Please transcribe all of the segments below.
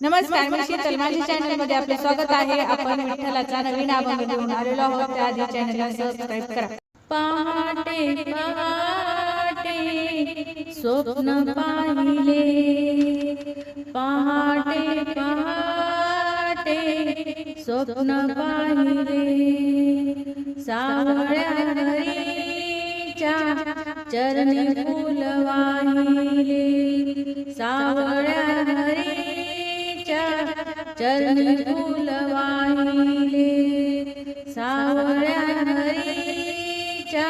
नमस्कार मी शीतल माझ्या चॅनलमध्ये आपले स्वागत आहे. आपण विठ्ठलाचा नवीन अभंग घेऊन आलेलो आहोत. त्याआधी चॅनलला सबस्क्राईब करा. पहाटे पहाटे स्वप्न पाहिले. पहाटे पहाटे स्वप्न पाहिले. सावळ्या हरीच्या चरणी फुल वाहिले. सावळ्या चरणी फुल वाहिले सावळ्या हरीच्या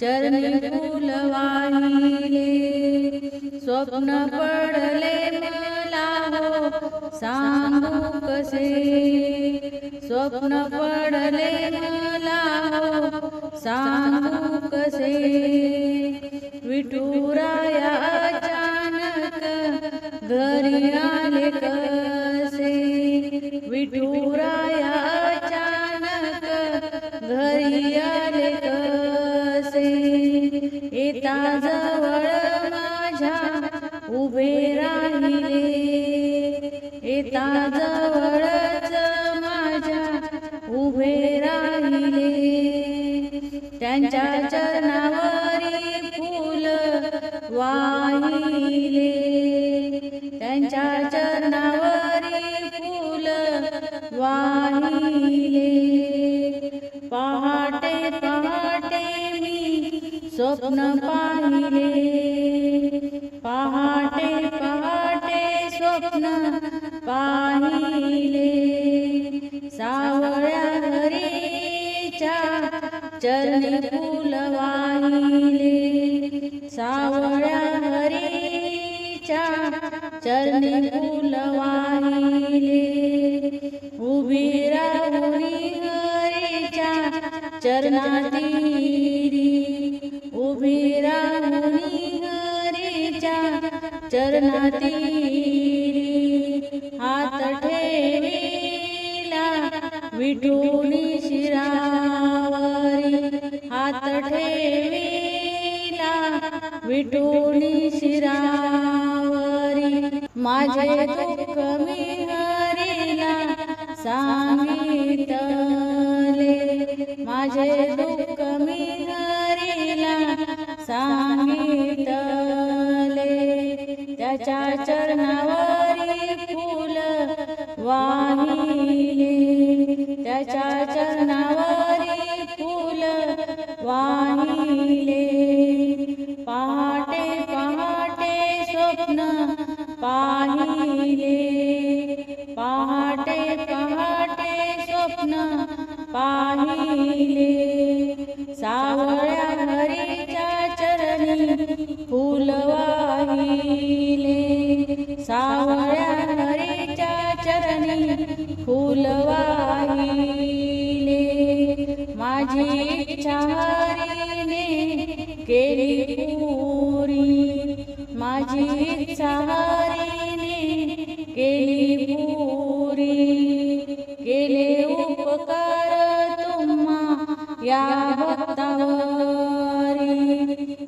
चरणी फुल वाहिले स्वप्न पडले मला हो सांगू कसे स्वप्न पडले मला हो सांगू कसे विठुराया अचानक घरी आले येता जवळ माझ्या उभे राहिले. येता जवळच माझ्या उभे राहिले. त्यांच्या चरणावरी फुल वाहिले. स्वप्न पाहिले. पहाटे पहाटे स्वप्न पाहिले. सावळ्या हरीच्या चरण फूल वाहिले. सावळ्या हरीच्या चरण फूल वाहिले. उभी राहुरी हरीच्या चरणातीरी उभी राहुरी हरीच्या हात ठेविला विठुनी शिरावरी. हात ठेविला विठुनी शिरावरी. माझे दुःख मी हरीला सांगितलं. त्याच्या चरणावरी फूल वाहिले. त्याच्या चरणावरी फूल वाहिले. पहाटे पहाटे स्वप्न पाहिले. पहाटे पहाटे स्वप्न पाहिले. सावळ्या हरीच्या चरणी फुलवा फुलवाहिले माझी चारीने केली पुरी. माझी चारीने केली पुरी. केले उपकार तुम्हा या भक्तावरी.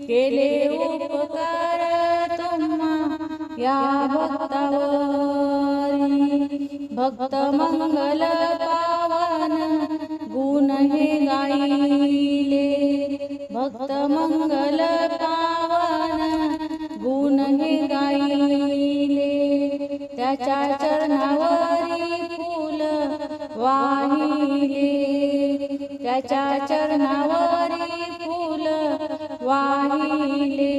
केले उपकार तुम्हा या भक्तावरी. भक्त मंगल पावन गुण हे गाईले भक्त मंगल पावन गुण हे गाईले त्याच्या चरणावरी फूल वाहिले. त्याच्या चरणावरी फूल वाहिले.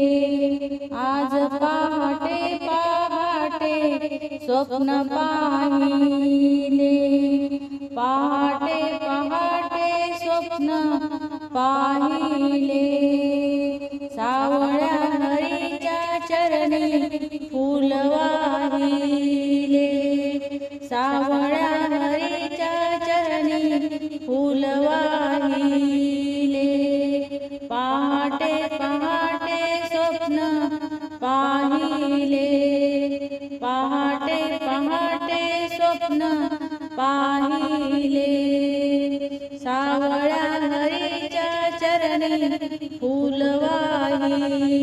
आज पहाटे पहाटे स्वप्न पाहिले. पाहिले. सावळ्या हरीच्या चरणी फूल वाहिले. सावळ्या हरीच्या चरणी फूल वाहिले. पहाटे पहाटे स्वप्न पाहिले. पहाटे पहाटे स्वप्न पाहिले. वाहिले